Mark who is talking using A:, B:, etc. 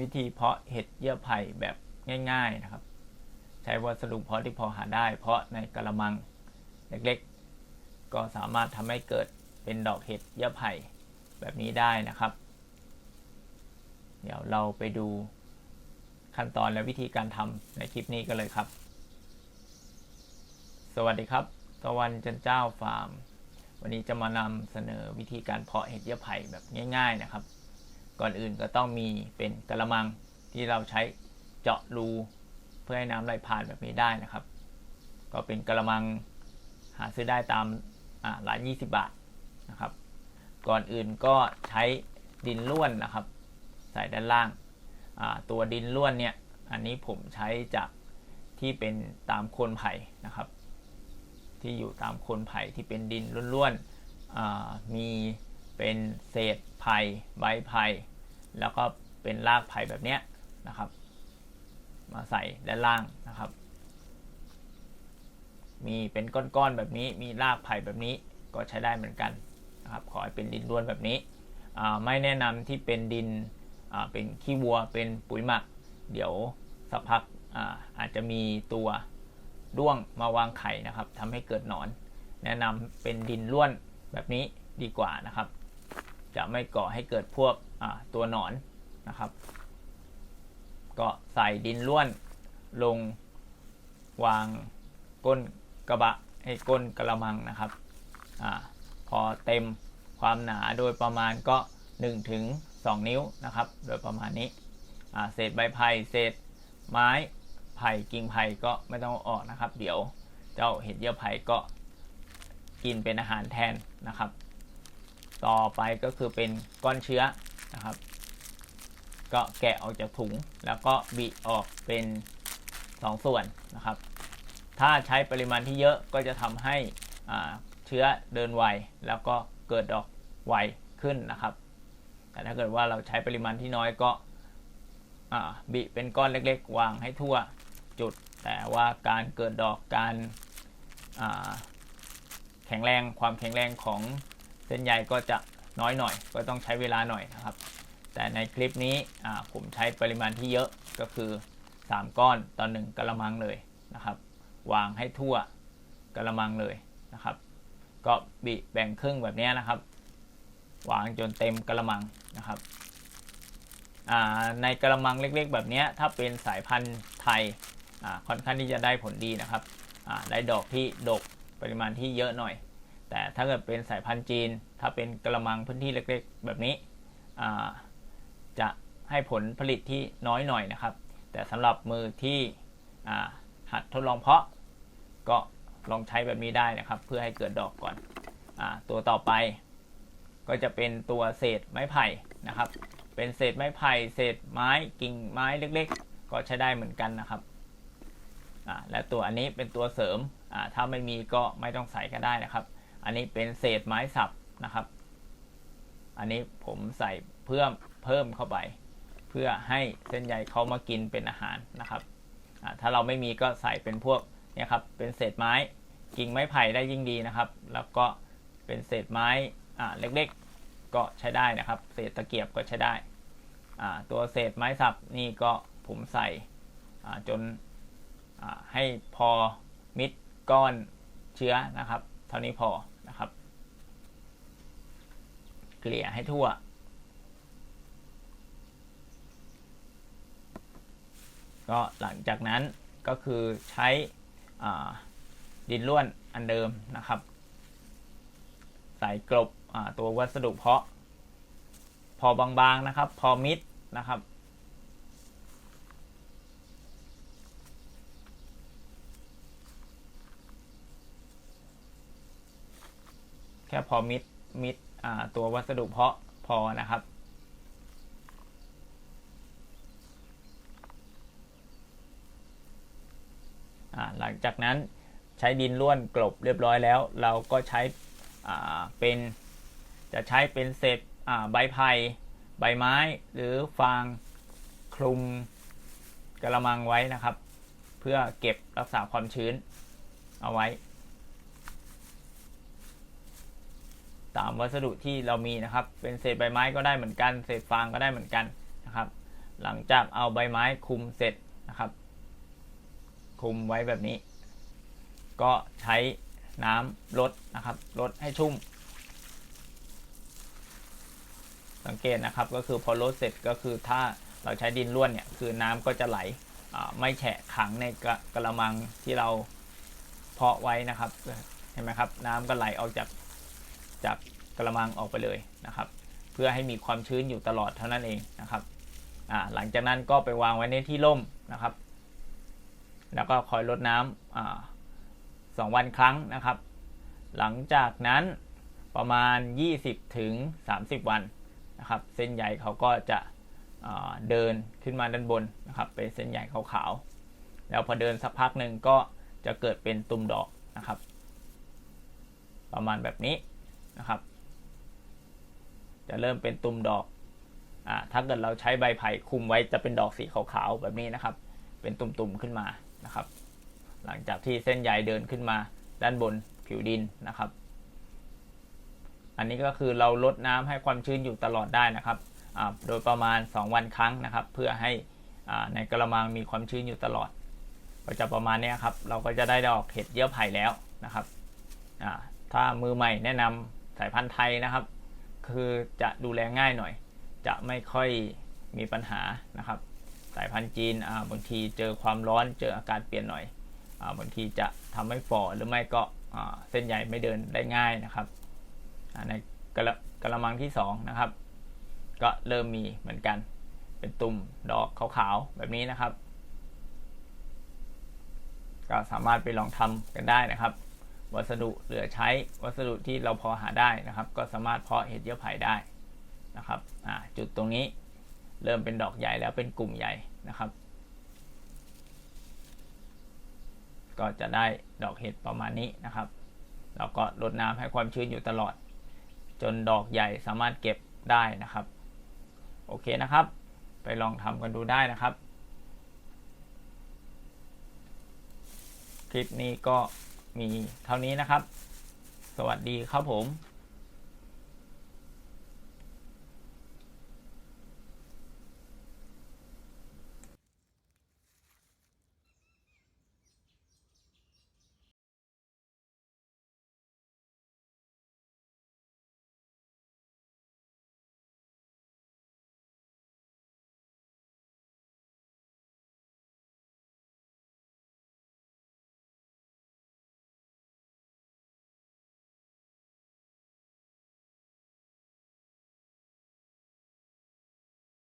A: วิธีเพาะเห็ดเยื่อไผ่แบบง่าย ๆนะครับ ใช้วัสดุเพาะที่พอหาได้ เพาะในกระมังเล็กๆ ก็สามารถทำให้เกิดเป็นดอกเห็ดเยื่อไผ่แบบนี้ได้นะครับ เดี๋ยวเราไปดูขั้นตอนและวิธีการทำในคลิปนี้กันเลยครับ สวัสดีครับตะวันจันเจ้าฟาร์ม วันนี้จะมานำเสนอวิธีการเพาะเห็ดเยื่อไผ่แบบง่าย ๆ นะครับ ก่อนอื่นก็ต้องมีเป็นกระมังที่เราใช้เจาะรูเพื่อให้น้ำไหลผ่านแบบนี้ได้นะครับ ก็เป็นกระมังหาซื้อได้ตามร้าน 20 บาทนะครับ ก่อนอื่นก็ใช้ดินล้วนนะครับ ใส่ด้านล่าง ตัวดินล้วนเนี่ยอันนี้ผมใช้จากที่เป็นตามโคนไผ่นะครับ ที่อยู่ตามโคนไผ่ที่เป็นดินล้วนๆมี เป็นเศษไผ่ใบไผ่แล้วก็เป็นรากไผ่แบบนี้นะครับ มาใส่ด้านล่างนะครับ มีเป็นก้อนๆแบบนี้ มีรากไผ่แบบนี้ก็ใช้ได้เหมือนกันนะครับ ขอให้เป็นดินล้วนแบบนี้ ไม่แนะนำที่เป็นดินเป็นขี้วัวเป็นปุ๋ยหมัก เดี๋ยวสักพักอาอาจจะมีตัวด้วงมาวางไข่นะครับทำให้เกิดหนอน แนะนำเป็นดินล้วนแบบนี้ดีกว่านะครับ จะไม่ก่อให้เกิดพวกตัวหนอนนะครับ ก็ใส่ดินล้วนลงวางก้นกระบะให้ก้นกระมังนะครับอพอเต็มความหนาโดยประมาณก็1ถึง2นิ้วนะครับ โดยประมาณนี้เศษใบไผ่เศษไม้ไผ่กิ่งไผ่ก็ไม่ต้องออกนะครับ เดี๋ยวเจ้าเห็ดเยื่อไผ่ก็กินเป็นอาหารแทนนะครับ ต่อไปก็คือเป็นก้อนเชื้อนะครับ ก็แกะออกจากถุงแล้วก็บีออกเป็น2ส่วนนะครับ ถ้าใช้ปริมาณที่เยอะก็จะทำให้เชื้อเดินไวแล้วก็เกิดดอกไวขึ้นนะครับ แต่ถ้าเกิดว่าเราใช้ปริมาณที่น้อยก็บิเป็นก้อนเล็กๆ วางให้ทั่วจุด แต่ว่าการเกิดดอกการแข็งแรงความแข็งแรงของ ส้นใยก็จะน้อยหน่อย ก็ต้องใช้เวลาหน่อยนะครับ แต่ในคลิปนี้ผมใช้ปริมาณที่เยอะก็คือ 3 ก้อนต่อหนึ่งกระมังเลยนะครับ วางให้ทั่วกระมังเลยนะครับ ก็บิแบ่งครึ่งแบบนี้นะครับ วางจนเต็มกระมังนะครับในกระมังเล็กๆ แบบนี้ถ้าเป็นสายพันธุ์ไทยค่อนข้างที่จะได้ผลดีนะครับได้ดอกที่ดกปริมาณที่เยอะหน่อย แต่ถ้าเกิดเป็นสายพันธุ์จีน ถ้าเป็นกระมังพื้นที่เล็กๆ แบบนี้จะให้ผลผลิตที่น้อยหน่อยนะครับ แต่สำหรับมือที่หัดทดลองเพาะ ก็ลองใช้แบบนี้ได้นะครับ เพื่อให้เกิดดอกก่อนอตัวต่อไป ก็จะเป็นตัวเศษไม้ไผ่นะครับ เป็นเศษไม้ไผ่เศษไม้กิ่งไม้เล็กๆ ก็ใช้ได้เหมือนกันนะครับและตัวอันนี้เป็นตัวเสริมถ้าไม่มีก็ไม่ต้องใส่ก็ได้นะครับ อันนี้เป็นเศษไม้สับนะครับ อันนี้ผมใส่เพิ่มเพิ่มเข้าไป เพื่อให้เส้นใยเขามากินเป็นอาหารนะครับถ้าเราไม่มีก็ใส่เป็นพวกเนี่ยครับเป็นเศษไม้กิ่งไม้ไผ่ได้ยิ่งดีนะครับ แล้วก็เป็นเศษไม้เล็กๆก็ใช้ได้นะครับ เศษตะเกียบก็ใช้ได้ ตัวเศษไม้สับนี่ก็ผมใส่จนให้พอมิดก้อนเชื้อนะครับ เท่านี้พอ นะครับ เกลี่ยให้ทั่ว ก็หลังจากนั้นก็คือใช้ดินล้วนอันเดิมนะครับ ใส่กลบตัววัสดุเพาะ พอบางๆนะครับ พอมิดนะครับ ค่พอมิดมิดตัววัสดุเพาะพอนะครับ หลังจากนั้นใช้ดินล้วนกลบเรียบร้อยแล้ว เราก็ใช้เป็นจะใช้เป็นเศษใบไผ่ใบไม้หรือฟางคลุมกระมังไว้นะครับ เพื่อเก็บรักษาความชื้นเอาไว้ ตามวัสดุที่เรามีนะครับ เป็นเศษใบไม้ก็ได้เหมือนกัน เศษฟางก็ได้เหมือนกันนะครับ หลังจากเอาใบไม้คุมเสร็จนะครับ คุมไว้แบบนี้ ก็ใช้น้ำลดนะครับลดให้ชุ่ม สังเกตนะครับก็คือพอลดเสร็จก็คือถ้าเราใช้ดินร่วนเนี่ยคือน้ำก็จะไหลไม่แฉะขังในกระกระมังที่เราเพาะไว้นะครับเห็นไหมครับ น้ำก็ไหลออกจาก จากกระมังออกไปเลยนะครับ เพื่อให้มีความชื้นอยู่ตลอดเท่านั้นเองนะครับหลังจากนั้นก็ไปวางไว้ในที่ร่มนะครับ แล้วก็คอยลดน้ำสองวันครั้งนะครับ หลังจากนั้นประมาณ 20 ถึง 30 วันนะครับ เส้นใยเขาก็จะเดินขึ้นมาด้านบนนะครับ เป็นเส้นใยขาวๆ แล้วพอเดินสักพักหนึ่งก็จะเกิดเป็นตุ่มดอกนะครับ ประมาณแบบนี้ นะครับ จะเริ่มเป็นตุ่มดอกอ่าถ้าเกิดเราใช้ใบไผ่คุมไว้จะเป็นดอกสีขาวๆแบบนี้นะครับ เป็นตุ่มๆขึ้นมานะครับ หลังจากที่เส้นใยเดินขึ้นมาด้านบนผิวดินนะครับ อันนี้ก็คือเราลดน้ำให้ความชื้นอยู่ตลอดได้นะครับโดยประมาณ 2 วันครั้งนะครับ เพื่อให้ในกระมังมีความชื้นอยู่ตลอด ก็จะประมาณนี้ครับ เราก็จะได้ดอกเห็ดเยื่อไผ่แล้วนะครับถ้ามือใหม่แนะนำ สายพันธุ์ไทยนะครับ คือจะดูแลง่ายหน่อย จะไม่ค่อยมีปัญหานะครับ สายพันธุ์จีนอ่าบางทีเจอความร้อนเจออากาศเปลี่ยนหน่อยอาบางทีจะทำให้ฝ่อหรือไม่ก็อ่าเส้นใยไม่เดินได้ง่ายนะครับอ่าในกระกระมังที่สองนะครับ ก็เริ่มมีเหมือนกัน เป็นตุ่มดอกขาวๆแบบนี้นะครับ ก็สามารถไปลองทำกันได้นะครับ วัสดุเหลือใช้วัสดุที่เราพอหาได้นะครับ ก็สามารถเพาะเห็ดเยื่อไผ่ได้นะครับจุดตรงนี้เริ่มเป็นดอกใหญ่แล้วเป็นกลุ่มใหญ่นะครับ ก็จะได้ดอกเห็ดประมาณนี้นะครับแล้วก็รดน้ำให้ความชื้นอยู่ตลอด จนดอกใหญ่สามารถเก็บได้นะครับ โอเคนะครับ ไปลองทำกันดูได้นะครับ คลิปนี้ก็ มีเท่านี้นะครับ สวัสดีครับผม